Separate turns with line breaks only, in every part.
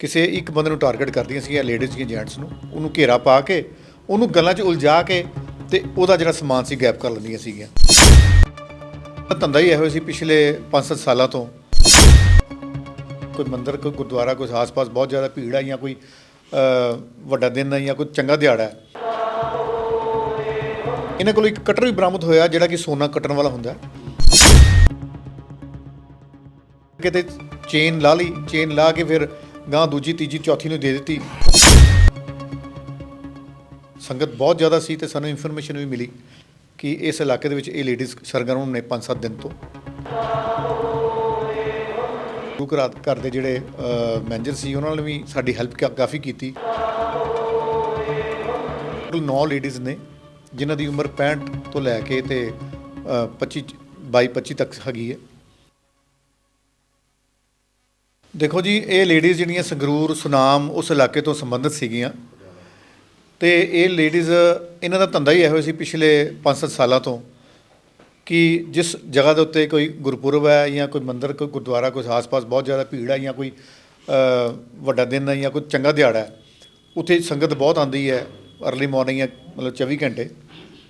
ਕਿਸੇ ਇੱਕ ਬੰਦੇ ਨੂੰ ਟਾਰਗੇਟ ਕਰਦੀਆਂ ਸੀਗੀਆਂ ਲੇਡੀਜ਼ ਜਾਂ ਜੈਂਟਸ ਨੂੰ, ਉਹਨੂੰ ਘੇਰਾ ਪਾ ਕੇ, ਉਹਨੂੰ ਗੱਲਾਂ 'ਚ ਉਲਝਾ ਕੇ ਤੇ ਉਹਦਾ ਜਿਹੜਾ ਸਮਾਨ ਸੀ ਗੈਪ ਕਰ ਲੈਂਦੀਆਂ ਸੀਗੀਆਂ। ਧੰਦਾ ਹੀ ਇਹੋ ਸੀ ਪਿਛਲੇ 5-7 ਸਾਲਾਂ ਤੋਂ। ਕੋਈ ਮੰਦਿਰ, ਕੋਈ ਗੁਰਦੁਆਰਾ, ਕੋਈ ਆਸ-ਪਾਸ ਬਹੁਤ ਜ਼ਿਆਦਾ ਭੀੜ ਹੈ ਜਾਂ ਕੋਈ ਵੱਡਾ ਦਿਨ ਹੈ ਜਾਂ ਕੋਈ ਚੰਗਾ ਦਿਹਾੜਾ ਹੈ ਇਹਨਾਂ ਕੋਲ ਇੱਕ ਕਟਰ ਵੀ ਬਰਾਮਦ ਹੋਇਆ ਜਿਹੜਾ ਕਿ ਸੋਨਾ ਕੱਟਣ ਵਾਲਾ ਹੁੰਦਾ। ਕਿਤੇ ਚੇਨ ਲਾ ਲਈ ਚੇਨ ਲਾ ਕੇ ਫਿਰ ਗਾਂ ਦੂਜੀ ਤੀਜੀ ਚੌਥੀ ਨੂੰ ਦੇ ਦਿੱਤੀ। ਸੰਗਤ ਬਹੁਤ ਜ਼ਿਆਦਾ ਸੀ ਤੇ ਸਾਨੂੰ ਇਨਫੋਰਮੇਸ਼ਨ ਵੀ ਮਿਲੀ ਕਿ ਇਸ ਇਲਾਕੇ ਦੇ ਵਿੱਚ ਇਹ ਲੇਡੀਜ਼ ਸਰਗਰਮ ਨੇ 5-7 ਦਿਨ ਤੋਂ। ਗੁਰੂ ਘਰ ਘਰ ਦੇ ਜਿਹੜੇ ਮੈਨੇਜਰ ਸੀ ਉਹਨਾਂ ਨੇ ਵੀ ਸਾਡੀ ਹੈਲਪ ਕਾਫੀ ਕੀਤੀ। ਟੋਟਲ 9 ਲੇਡੀਜ਼ ਨੇ ਜਿਨ੍ਹਾਂ ਦੀ ਉਮਰ 65 ਤੋਂ ਲੈ ਕੇ ਤੇ ਅ, 25 22 25 ਤੱਕ ਹੈਗੀ ਹੈ। ਦੇਖੋ ਜੀ, ਇਹ ਲੇਡੀਜ਼ ਜਿਹੜੀਆਂ ਸੰਗਰੂਰ, ਸੁਨਾਮ ਉਸ ਇਲਾਕੇ ਤੋਂ ਸੰਬੰਧਿਤ ਸੀਗੀਆਂ। ਤੇ ਇਹ ਲੇਡੀਜ਼ ਇਹਨਾਂ ਦਾ ਧੰਦਾ ਹੀ ਇਹੋ ਸੀ ਪਿਛਲੇ 5-7 ਸਾਲਾਂ ਤੋਂ ਕਿ ਜਿਸ ਜਗ੍ਹਾ ਦੇ ਉੱਤੇ ਕੋਈ ਗੁਰਪੁਰਬ ਹੈ ਜਾਂ ਕੋਈ ਮੰਦਿਰ, ਕੋਈ ਗੁਰਦੁਆਰਾ, ਕੋਈ ਆਸ-ਪਾਸ ਬਹੁਤ ਜ਼ਿਆਦਾ ਭੀੜ ਹੈ ਜਾਂ ਕੋਈ ਵੱਡਾ ਦਿਨ ਹੈ ਜਾਂ ਕੋਈ ਚੰਗਾ ਦਿਹਾੜਾ ਹੈ, ਉੱਥੇ ਸੰਗਤ ਬਹੁਤ ਆਉਂਦੀ ਹੈ ਅਰਲੀ ਮਾਰਨਿੰਗ ਜਾਂ ਮਤਲਬ 24 ਘੰਟੇ।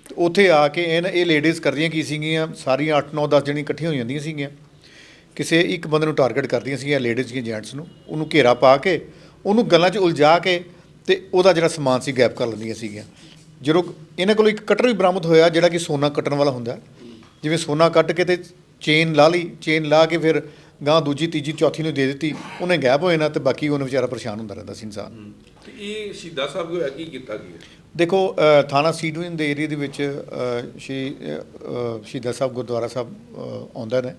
ਤੇ ਉੱਥੇ ਆ ਕੇ ਇਹ ਇਹ ਲੇਡੀਜ਼ ਕਰਦੀਆਂ ਕੀ ਸੀਗੀਆਂ? ਸਾਰੀਆਂ 8 9 10 ਜਣੀ ਇਕੱਠੀਆਂ ਹੋ ਜਾਂਦੀਆਂ ਸੀਗੀਆਂ। ਕਿਸੇ ਇੱਕ ਬੰਦੇ ਨੂੰ ਟਾਰਗੇਟ ਕਰਦੀਆਂ ਸੀਗੀਆਂ ਲੇਡੀਜ਼ ਜਾਂ ਜੈਂਟਸ ਨੂੰ ਉਹਨੂੰ ਘੇਰਾ ਪਾ ਕੇ ਉਹਨੂੰ ਗੱਲਾਂ 'ਚ ਉਲਝਾ ਕੇ ਤੇ ਉਹਦਾ ਜਿਹੜਾ ਸਮਾਨ ਸੀ ਗਾਇਬ ਕਰ ਲੈਂਦੀਆਂ ਸੀਗੀਆਂ। ਜਦੋਂ ਇਹਨਾਂ ਕੋਲ ਇੱਕ ਕਟਰ ਵੀ ਬਰਾਮਦ ਹੋਇਆ ਜਿਹੜਾ ਕਿ ਸੋਨਾ ਕੱਟਣ ਵਾਲਾ ਹੁੰਦਾ। ਜਿਵੇਂ ਸੋਨਾ ਕੱਟ ਕੇ ਤੇ ਚੇਨ ਲਾ ਲਈ ਚੇਨ ਲਾ ਕੇ ਫਿਰ ਗਾਂ ਦੂਜੀ ਤੀਜੀ ਚੌਥੀ ਨੂੰ ਦੇ ਦਿੱਤੀ ਉਹਨੇ ਗਾਇਬ ਹੋ ਜਾਣਾ ਤੇ ਬਾਕੀ ਉਹਨੇ ਵਿਚਾਰਾ ਪਰੇਸ਼ਾਨ ਹੁੰਦਾ ਰਹਿੰਦਾ ਸੀ ਇਨਸਾਨ।
ਤੇ ਇਹ ਸ਼ਹੀਦਾਂ ਸਾਹਿਬ ਹੋਇਆ ਕੀ ਕੀਤਾ ਗਿਆ
ਦੇਖੋ ਥਾਣਾ ਸੀਡਵਿਨ ਦੇ ਏਰੀਆ ਦੇ ਵਿੱਚ ਅ, ਸ਼ਹੀਦਾਂ ਸਾਹਿਬ ਗੁਰਦੁਆਰਾ ਸਾਹਿਬ ਆਉਂਦਾ ਨੇ।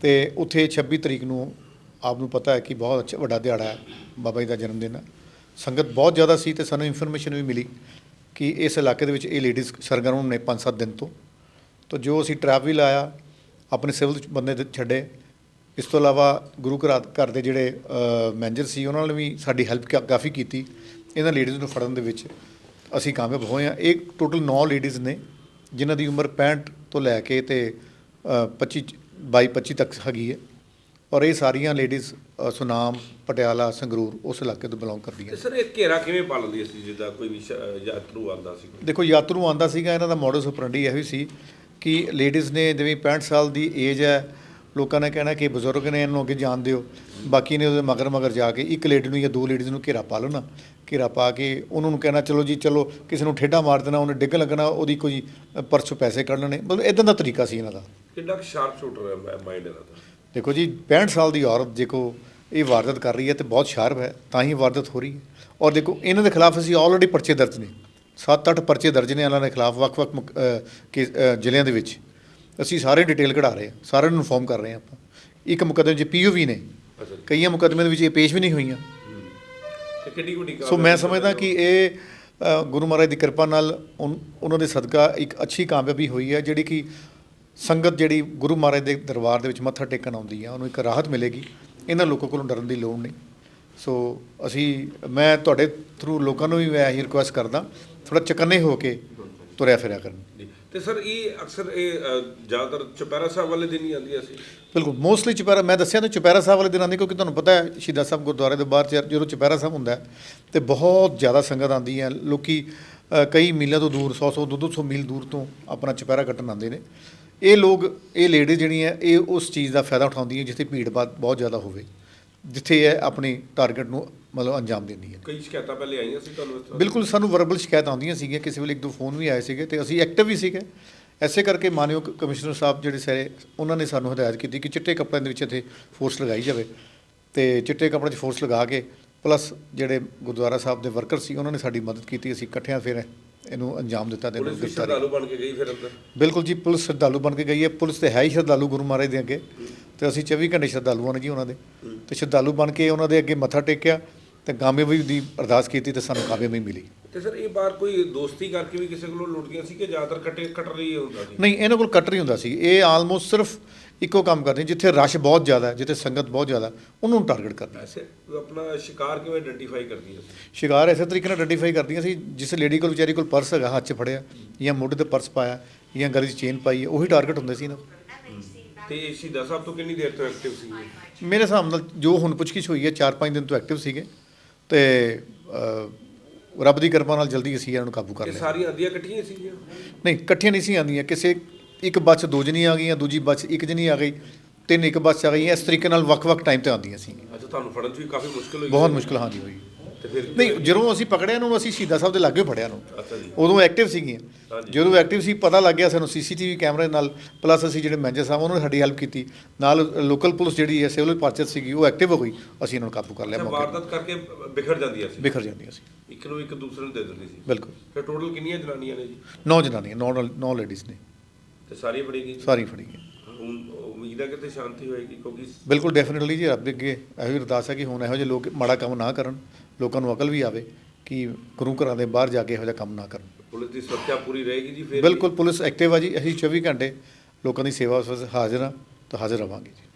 ਤੇ ਉੱਥੇ 26 ਤਰੀਕ ਨੂੰ ਆਪ ਨੂੰ ਪਤਾ ਹੈ ਕਿ ਬਹੁਤ ਅੱਛਾ ਵੱਡਾ ਦਿਹਾੜਾ ਹੈ ਬਾਬਾ ਜੀ ਦਾ ਜਨਮ ਦਿਨ। ਹੈ ਸੰਗਤ ਬਹੁਤ ਜ਼ਿਆਦਾ ਸੀ ਤੇ ਸਾਨੂੰ ਇਨਫੋਰਮੇਸ਼ਨ ਵੀ ਮਿਲੀ ਕਿ ਇਸ ਇਲਾਕੇ ਦੇ ਵਿੱਚ ਇਹ ਲੇਡੀਜ਼ ਸਰਗਰਮ ਨੇ 5-7 ਦਿਨ ਤੋਂ। ਤਾਂ ਜੋ ਅਸੀਂ ਟਰੈਪ ਵੀ ਲਾਇਆ ਆਪਣੇ ਸਿਵਲ ਬੰਦੇ ਦੇ ਛੱਡੇ। ਇਸ ਤੋਂ ਇਲਾਵਾ ਗੁਰੂ ਘਰ ਘਰ ਦੇ ਜਿਹੜੇ ਮੈਨੇਜਰ ਸੀ ਉਹਨਾਂ ਨੇ ਵੀ ਸਾਡੀ ਹੈਲਪ ਕਾਫੀ ਕੀਤੀ। ਇਹਨਾਂ ਲੇਡੀਜ਼ ਨੂੰ ਫੜਨ ਦੇ ਵਿੱਚ ਅਸੀਂ ਕਾਮਯਾਬ ਹੋਏ ਹਾਂ। ਇਹ ਟੋਟਲ 9 ਲੇਡੀਜ਼ ਨੇ ਜਿਨ੍ਹਾਂ ਦੀ ਉਮਰ 65 ਤੋਂ ਲੈ ਕੇ ਤੇ ਅ, 25 22 25 ਤੱਕ ਹੈਗੀ ਹੈ। ਔਰ ਇਹ ਸਾਰੀਆਂ ਲੇਡੀਜ਼ ਸੁਨਾਮ ਪਟਿਆਲਾ ਸੰਗਰੂਰ ਉਸ ਇਲਾਕੇ ਤੋਂ ਬਿਲੋਂਗ ਕਰਦੀਆਂ
ਸਰ ਇਹ ਘੇਰਾ ਕਿਵੇਂ ਪਾ ਲੈਂਦੀ ਸੀ ਜਿੱਦਾਂ ਕੋਈ ਵੀ ਯਾਤਰੂ ਆਂਦਾ ਸੀ
ਦੇਖੋ ਯਾਤਰੂ ਆਂਦਾ ਸੀਗਾ ਇਹਨਾਂ ਦਾ ਮੋਡਸ ਆਪਰੈਂਡੀ ਇਹੋ ਹੀ ਸੀ ਕਿ ਲੇਡੀਜ਼ ਨੇ ਜਿਵੇਂ 65 ਸਾਲ ਦੀ ਏਜ ਹੈ ਲੋਕਾਂ ਨੇ ਕਹਿਣਾ ਕਿ ਬਜ਼ੁਰਗ ਨੇ ਇਹਨੂੰ ਅੱਗੇ ਜਾਣ ਦਿਓ। ਬਾਕੀ ਨੇ ਉਹਦੇ ਮਗਰ ਮਗਰ ਜਾ ਕੇ ਇੱਕ ਲੇਡੀ ਨੂੰ ਜਾਂ ਦੋ ਲੇਡੀਜ਼ ਨੂੰ ਘੇਰਾ ਪਾ ਲੈਣਾ ਘੇਰਾ ਪਾ ਕੇ ਉਹਨਾਂ ਨੂੰ ਕਹਿਣਾ ਚਲੋ ਜੀ ਚਲੋ ਕਿਸੇ ਨੂੰ ਠੇਡਾ ਮਾਰ ਦੇਣਾ ਉਹਨੇ ਡਿੱਗ ਲੱਗਣਾ ਉਹਦੀ ਕੋਈ ਪਰਸ ਪੈਸੇ ਕੱਢ ਲੈਣੇ। ਮਤਲਬ ਇਦਾਂ ਦਾ ਤਰੀਕਾ ਸੀ ਇਹਨਾਂ ਦਾ।
ਕਿੰਨਾ ਕੁ ਸ਼ਾਰਪ ਸ਼ੂਟਰ ਹੈ ਮਾਈਂਡ ਇਹਦਾ ਤਾਂ
ਦੇਖੋ ਜੀ 65 ਸਾਲ ਦੀ ਔਰਤ ਦੇਖੋ ਇਹ ਵਾਰਦਾਤ ਕਰ ਰਹੀ ਹੈ ਤੇ ਬਹੁਤ ਸ਼ਾਰਪ ਹੈ ਤਾਂ ਹੀ ਵਾਰਦਾਤ ਹੋ ਰਹੀ ਹੈ। ਔਰ ਦੇਖੋ ਇਹਨਾਂ ਦੇ ਖਿਲਾਫ ਅਸੀਂ ਆਲਰੇਡੀ ਪਰਚੇ ਦਰਜ ਨੇ। 7-8 ਪਰਚੇ ਦਰਜ ਨੇ ਇਹਨਾਂ ਦੇ ਖਿਲਾਫ ਵੱਖ-ਵੱਖ ਜ਼ਿਲ੍ਹਿਆਂ ਦੇ ਵਿੱਚ। ਅਸੀਂ ਸਾਰੇ ਡਿਟੇਲ ਕਢਾ ਰਹੇ ਹਾਂ ਸਾਰਿਆਂ ਨੂੰ ਇਨਫੋਰਮ ਕਰ ਰਹੇ ਹਾਂ ਆਪਾਂ। ਇੱਕ ਮੁਕੱਦਮੇ 'ਚ ਪੀਓਵੀ ਨੇ। ਕਈਆਂ ਮੁਕੱਦਮੇ ਦੇ ਵਿੱਚ ਇਹ ਪੇਸ਼ ਵੀ ਨਹੀਂ ਹੋਈਆਂ।
ਤੇ ਕਿੱਡੀ ਵੱਡੀ
ਸੋ ਮੈਂ ਸਮਝਦਾ ਕਿ ਇਹ ਅ, ਗੁਰੂ ਮਹਾਰਾਜ ਦੀ ਕਿਰਪਾ ਨਾਲ ਉਨ- ਉਹਨਾਂ ਦੇ ਸਦਕਾ ਇੱਕ ਅੱਛੀ ਕਾਮਯਾਬੀ ਹੋਈ ਹੈ ਜਿਹੜੀ ਕਿ ਸੰਗਤ ਜਿਹੜੀ ਗੁਰੂ ਮਹਾਰਾਜ ਦੇ ਦਰਬਾਰ ਦੇ ਵਿੱਚ ਮੱਥਾ ਟੇਕਣ ਆਉਂਦੀ ਹੈ ਉਹਨੂੰ ਇੱਕ ਰਾਹਤ ਮਿਲੇਗੀ। ਇਹਨਾਂ ਲੋਕਾਂ ਕੋਲੋਂ ਡਰਨ ਦੀ ਲੋੜ ਨਹੀਂ। ਸੋ ਅਸੀਂ ਮੈਂ ਤੁਹਾਡੇ ਥਰੂ ਲੋਕਾਂ ਨੂੰ ਵੀ ਮੈਂ ਇਹੀ ਰਿਕੁਐਸਟ ਕਰਦਾ ਥੋੜਾ ਚਕੰਨੇ ਹੋ ਕੇ ਤੁਰਿਆ ਫਿਰਿਆ ਕਰਨ।
ਤੇ ਸਰ ਇਹ ਅਕਸਰ ਇਹ ਅ, ਜ਼ਿਆਦਾਤਰ ਚੁਪਹਿਰਾ ਸਾਹਿਬ ਵਾਲੇ ਦਿਨ ਹੀ ਆਉਂਦੀਆਂ ਸੀ।
ਬਿਲਕੁਲ ਮੋਸਟਲੀ ਚੁਪਹਿਰਾ ਮੈਂ ਦੱਸਿਆ ਨਾ ਚੁਪਹਿਰਾ ਸਾਹਿਬ ਵਾਲੇ ਦਿਨ ਆਉਂਦੀ ਕਿਉਂਕਿ ਤੁਹਾਨੂੰ ਪਤਾ ਹੈ ਸ਼ਹੀਦਾਂ ਸਾਹਿਬ ਗੁਰਦੁਆਰੇ ਦੇ ਬਾਹਰ ਜਦੋਂ ਚੁਪਹਿਰਾ ਸਾਹਿਬ ਹੁੰਦਾ ਹੈ ਤੇ ਬਹੁਤ ਜ਼ਿਆਦਾ ਸੰਗਤ ਆਉਂਦੀ ਹੈ ਲੋਕੀ ਕਈ ਮੀਲਾਂ ਤੋਂ ਦੂਰ 100 100 200 ਮੀਲ ਦੂਰ ਤੋਂ ਆਪਣਾ ਚੁਪਹਿਰਾ ਕੱਟਣ ਆਉਂਦੇ ਨੇ। ਇਹ ਲੋਕ ਇਹ ਲੇਡੀ ਜਿਹੜੀਆਂ ਇਹ ਉਸ ਚੀਜ਼ ਦਾ ਫਾਇਦਾ ਉਠਾਉਂਦੀਆਂ ਜਿੱਥੇ ਭੀੜ ਬਹੁਤ ਜ਼ਿਆਦਾ ਹੋਵੇ ਜਿੱਥੇ ਇਹ ਆਪਣੀ ਟਾਰਗੇਟ ਨੂੰ ਮਤਲਬ ਅੰਜਾਮ ਦਿੰਦੀ ਹੈ
ਕਈ ਸ਼ਿਕਾਇਤਾਂ ਪਹਿਲੇ ਆਈਆਂ ਸੀ ਤੁਹਾਨੂੰ
ਬਿਲਕੁਲ ਸਾਨੂੰ ਵਰਬਲ ਸ਼ਿਕਾਇਤ ਆਉਂਦੀਆਂ ਸੀਗੀਆਂ ਕਿਸੇ ਵੇਲੇ ਇੱਕ ਦੋ ਫੋਨ ਵੀ ਆਏ ਸੀਗੇ ਤੇ ਅਸੀਂ ਐਕਟਿਵ ਵੀ ਸੀਗੇ। ਐਸੇ ਕਰਕੇ ਮਾਨਯੋਗ ਕਮਿਸ਼ਨਰ ਸਾਹਿਬ ਜਿਹੜੇ ਸਾਰੇ ਉਹਨਾਂ ਨੇ ਸਾਨੂੰ ਹਦਾਇਤ ਕੀਤੀ ਕਿ ਚਿੱਟੇ ਕੱਪੜਿਆਂ ਦੇ ਵਿੱਚ ਇੱਥੇ ਫੋਰਸ ਲਗਾਈ ਜਾਵੇ ਤੇ ਚਿੱਟੇ ਕੱਪੜਿਆਂ 'ਚ ਫੋਰਸ ਲਗਾ ਕੇ ਪਲੱਸ ਜਿਹੜੇ ਗੁਰਦੁਆਰਾ ਸਾਹਿਬ ਦੇ ਵਰਕਰ ਸੀ ਉਹਨਾਂ ਨੇ ਸਾਡੀ ਮਦਦ ਕੀਤੀ ਅਸੀਂ ਇਕੱਠਿਆਂ ਫਿਰ ਇਹਨੂੰ ਅੰਜਾਮ ਦਿੱਤਾ ਤੇ ਇਹਨੂੰ
ਪੁਲਿਸ
ਗ੍ਰਿਫਤਾਰੀ
ਸ਼ਰਧਾਲੂ ਬਣ ਕੇ ਗਈ ਫਿਰ ਅੰਦਰ?
ਬਿਲਕੁਲ ਜੀ ਪੁਲਿਸ ਸ਼ਰਧਾਲੂ ਬਣ ਕੇ ਗਈ ਹੈ ਪੁਲਿਸ ਤੇ ਹੈ ਹੀ ਸ਼ਰਧਾਲੂ ਗੁਰੂ ਮਹਾਰਾਜ ਦੇ ਅੱਗੇ ਤੇ ਅਸੀਂ 24 ਘੰਟੇ ਸ਼ਰਧਾਲੂ ਹਾਂ ਜੀ ਉਹਨਾਂ ਦੇ ਤੇ ਸ਼ਰਧਾਲੂ ਬਣ ਕੇ ਉਹਨਾਂ ਦੇ ਅੱਗੇ ਮੱਥਾ ਟੇਕਿਆ ਤੇ ਕਾਮਯਾਬੀ ਦੀ ਅਰਦਾਸ ਕੀਤੀ ਤੇ ਸਾਨੂੰ ਕਾਮਯਾਬੀ ਮਿਲੀ।
ਤੇ ਸਰ ਇਹ ਬਾਰ ਕੋਈ ਦੋਸਤੀ ਕਰਕੇ ਵੀ ਕਿਸੇ ਕੋਲੋਂ ਲੁੱਟਦੀਆਂ ਸੀ ਕਿ ਜ਼ਿਆਦਾਤਰ ਕੱਟੇ ਕਟਰ ਹੀ ਹੁੰਦਾ ਸੀ?
ਨਹੀਂ ਇਹਨਾਂ ਕੋਲ ਕਟਰ ਹੀ ਹੁੰਦਾ ਸੀ। ਇਹ ਆਲਮੋਸਟ ਸਿਰਫ ਇੱਕੋ ਕੰਮ ਕਰਦੇ ਜਿੱਥੇ ਰਸ਼ ਬਹੁਤ ਜ਼ਿਆਦਾ ਹੈ ਜਿੱਥੇ ਸੰਗਤ ਬਹੁਤ ਜ਼ਿਆਦਾ ਹੈ, ਉਹਨੂੰ ਟਾਰਗੇਟ ਕਰਦੇ
ਐਸੇ ਆਪਣਾ ਸ਼ਿਕਾਰ ਕਿਵੇਂ ਆਇਡੈਂਟੀਫਾਈ ਕਰਦੀਆਂ ਸੀ?
ਸ਼ਿਕਾਰ ਇਸੇ ਤਰੀਕੇ ਨਾਲ ਆਈਡੈਂਟੀਫਾਈ ਕਰਦੀਆਂ ਸੀ ਜਿਸ ਲੇਡੀ ਕੋਲ ਵਿਚਾਰੀ ਕੋਲ ਪਰਸ ਹੈਗਾ ਹੱਥ 'ਚ ਫੜਿਆ ਜਾਂ ਮੋਢੇ ਤੇ ਪਰਸ ਪਾਇਆ ਜਾਂ ਗਲੇ 'ਚ ਚੇਨ ਪਾਈ ਹੈ ਉਹੀ ਟਾਰਗੇਟ ਹੁੰਦੇ ਸੀ ਇਹਨਾਂ ਕੋਲ।
ਤੇ ਇਹ ਸ਼ਹੀਦਾਂ ਸਾਹਿਬ ਤੋਂ ਕਿੰਨੀ ਦੇਰ ਤੋਂ ਐਕਟਿਵ ਸੀ ਇਹ?
ਮੇਰੇ ਹਿਸਾਬ ਨਾਲ ਜੋ ਹੁਣ ਪੁੱਛਗਿੱਛ ਹੋਈ ਹੈ 4-5 ਦਿਨ ਤੋਂ ਐਕਟਿਵ ਸੀਗੇ ਤੇ ਅ, ਰੱਬ ਦੀ ਕਿਰਪਾ ਨਾਲ ਜਲਦੀ ਅਸੀਂ ਇਹਨਾਂ ਨੂੰ ਕਾਬੂ ਕਰ
ਇਹ
ਲਿਆ।
ਸਾਰੀਆਂ ਆਂਦੀਆਂ ਇਕੱਠੀਆਂ ਸੀਗੀਆਂ?
ਨਹੀਂ ਇਕੱਠੀਆਂ ਨਹੀਂ ਸੀ ਆਉਂਦੀਆਂ। ਕਿਸੇ ਇੱਕ ਬੱਸ ਦੋ ਜਣੀ ਆ ਗਈਆਂ ਦੂਜੀ ਬੱਸ ਇੱਕ ਜਣੀ ਆ ਗਈ ਤਿੰਨ ਇੱਕ ਬੱਸ 'ਚ ਆ ਗਈਆਂ। ਇਸ ਤਰੀਕੇ ਨਾਲ ਵੱਖ-ਵੱਖ ਟਾਈਮ ਤੇ ਆਉਂਦੀਆਂ ਸੀ
ਅੱਛਾ ਤੁਹਾਨੂੰ ਫੜਨ 'ਚ ਵੀ ਕਾਫੀ ਮੁਸ਼ਕਲ ਹੋਈ।
ਬਹੁਤ ਮੁਸ਼ਕਲ ਹਾਂਜੀ ਹੋਈ।
ਤੇ ਫਿਰ
ਨਹੀਂ ਜਦੋਂ ਅਸੀਂ ਪਕੜਿਆ ਨੂੰ ਅਸੀਂ ਸ਼ਹੀਦਾਂ ਸਾਹਿਬ ਦੇ ਲਾਗੇ ਫੜਿਆ ਨੂੰ
ਅੱਛਾ ਜੀ।
ਉਦੋਂ ਐਕਟਿਵ ਸੀਗੀਆਂ।
ਹਾਂਜੀ।
ਜਦੋਂ ਐਕਟਿਵ ਸੀ ਪਤਾ ਲੱਗ ਗਿਆ ਸਾਨੂੰ ਸੀਸੀਟੀਵੀ ਕੈਮਰੇ ਨਾਲ ਪਲੱਸ ਅਸੀਂ ਜਿਹੜੇ ਮੈਨੇਜਰ ਸਾਹਿਬ ਉਹਨਾਂ ਨੇ ਸਾਡੀ ਹੈਲਪ ਕੀਤੀ। ਨਾਲ ਲੋਕਲ ਪੁਲਿਸ ਜਿਹੜੀ ਹੈ ਸਿਵਲ ਪਰਚੇਸ ਸੀਗੀ ਉਹ ਐਕਟਿਵ ਹੋ ਗਈ। ਅਸੀਂ ਇਹਨਾਂ ਨੂੰ ਕਾਬੂ ਕਰ ਲਿਆ ਮੌਕੇ।
ਵਾਰਦਾਤ ਕਰਕੇ ਬਿਖੜ ਜਾਂਦੀਆਂ ਸੀ।
ਬਿਖਰ ਜਾਂਦੀਆਂ ਸੀ।
ਇੱਕ ਨੂੰ ਇੱਕ ਦੂਸਰੇ ਨੂੰ ਦੇ ਦਿੰਦੀ ਸੀ।
ਬਿਲਕੁਲ।
ਫਿਰ ਟੋਟਲ ਕਿੰਨੀਆਂ ਜਨਾਨੀਆਂ ਨੇ ਜੀ?
ਨੌ ਜਨਾਨੀਆਂ ਨੌ ਨੌ ਲੇਡੀਜ਼ ਨੇ।
ਤੇ ਸਾਰੀ ਫੜੀ ਗਈ
ਸਾਰੀ ਫੜੀ ਗਈਆਂ।
ਹੁਣ ਉਮੀਦ ਹੈ ਕਿ ਤੇ ਸ਼ਾਂਤੀ ਹੋਏਗੀ ਕਿਉਂਕਿ
ਬਿਲਕੁਲ ਡੈਫੀਨਿਟਲੀ ਜੀ ਰੱਬ ਦੇ ਅੱਗੇ ਇਹੋ ਹੀ ਅਰਦਾਸ ਹੈ ਕਿ ਹੁਣ ਇਹੋ ਜਿਹੇ ਲੋਕ ਮਾੜਾ ਕੰਮ ਨਾ ਕਰਨ ਲੋਕਾਂ ਨੂੰ ਅਕਲ ਵੀ ਆਵੇ ਕਿ ਗੁਰੂ ਘਰਾਂ ਦੇ ਬਾਹਰ ਜਾ ਕੇ ਇਹੋ ਜਿਹਾ ਕੰਮ ਨਾ ਕਰਨ।
ਪੁਲਿਸ ਦੀ ਸੁਰੱਖਿਆ ਪੂਰੀ ਰਹੇਗੀ ਜੀ ਫਿਰ
ਬਿਲਕੁਲ ਪੁਲਿਸ ਐਕਟਿਵ ਆ ਜੀ ਅਸੀਂ 24 ਘੰਟੇ ਲੋਕਾਂ ਦੀ ਸੇਵਾ ਵਾਸਤੇ ਹਾਜ਼ਰ ਹਾਂ ਤਾਂ ਹਾਜ਼ਰ ਰਵਾਂਗੇ ਜੀ।